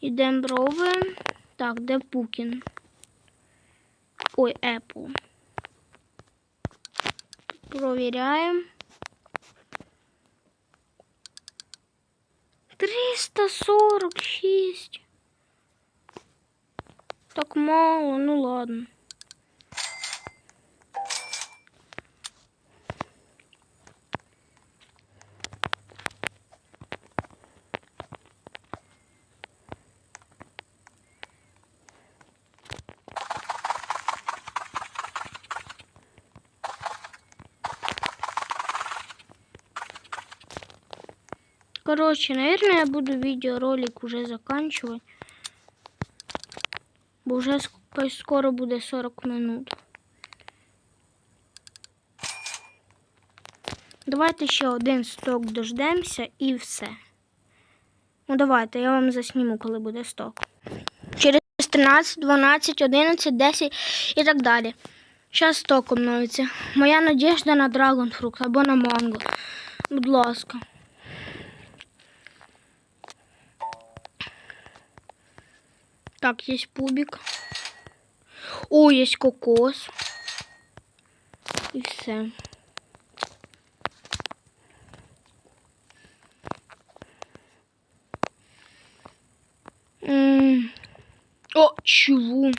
Ідемо брови. Так, де Пукін? Ой, Apple. Провіряємо. 346. Так мало, ну ладно. Короче, наверное, я буду видеоролик уже заканчивать. Бо вже скоро буде 40 минут. Давайте ще один сток дождемося і все. Ну давайте, я вам засніму, коли буде сток. Через 13, 12, 11, 10 і так далі. Зараз сток обновиться. Моя надіжда на драгонфрукт або на манго. Будь ласка. Так, есть пубик. О, есть кокос. І все. М. О, чего?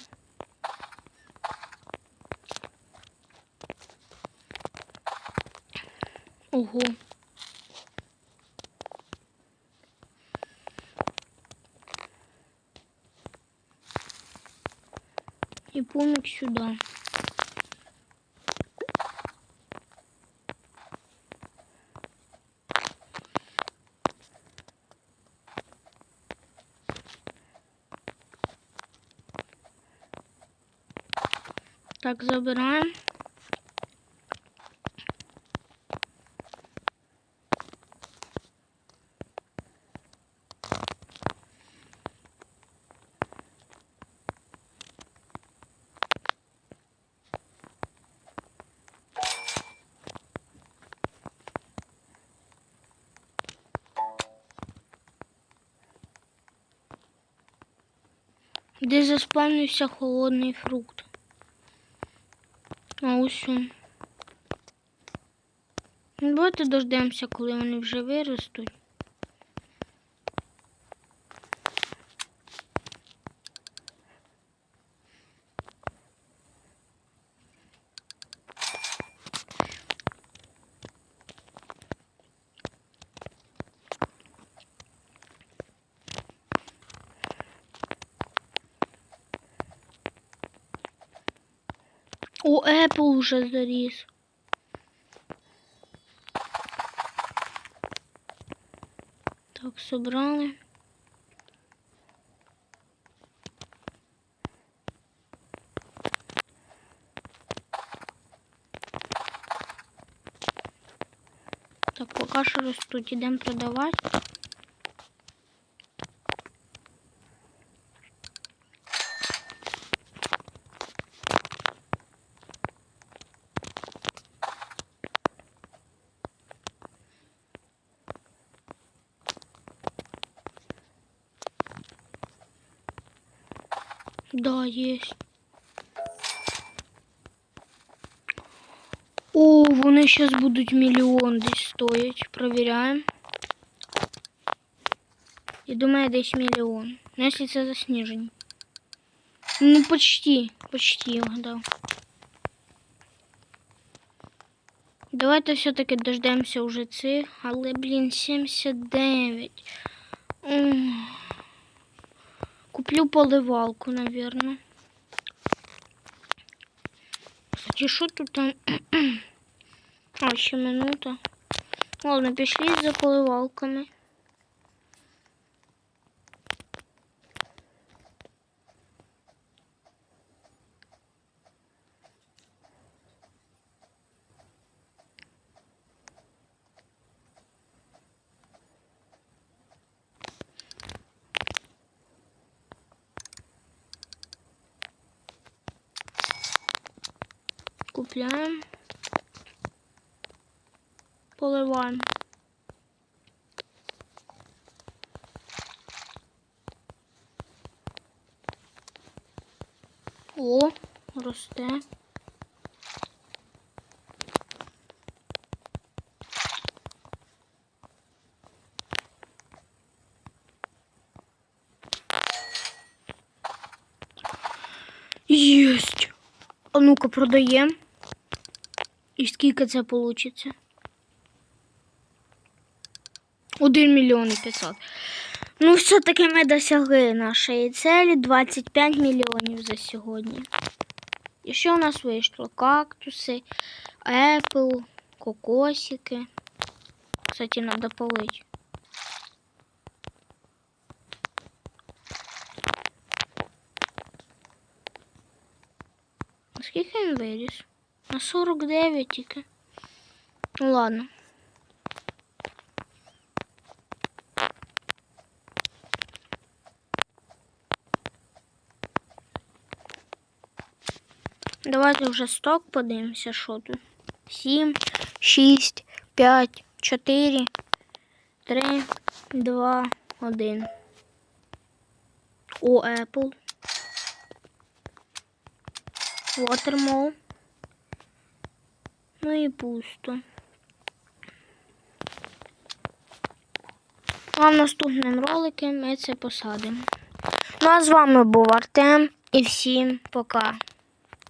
Ого. И пумик сюда. Так, забираем. Де заспавнився холодний фрукт. А ось. Ну, Давайте дождемося, коли вони вже виростуть. О, Apple уже заріс. Так, собрали. Так, поки що ростуть, ідемо продавати. Да, есть. О, вони зараз будуть мільйон десь стоять. Провіряємо. Я думаю, десь мільйон. Ну, якщо це заснижені. Ну, почти, почти я вгадав. Давайте все-таки дождемося уже цих, але, блін, 79. М. Куплю поливалку, наверное. Кстати, что тут там? а, еще минута. Ладно, пішли за поливалками. Купляємо. Поливаємо. О, росте. Єсть. А ну-ка продаємо. І скільки це вийде? 1 мільйон і 500. Ну, все-таки ми досягли нашої цілі 25 мільйонів за сьогодні. І що у нас вийшло? Кактуси, епл, кокосики. Кстати, треба полить. А Скільки він виріс? На 49 тільки. Ну ладно. Давайте вже сток подивимося, що тут. 7, 6, 5, 4, 3, 2, 1. О, Apple. Watermall. Ну і пусто. А в наступному ролику ми це посадимо. Ну а з вами був Артем і всім пока.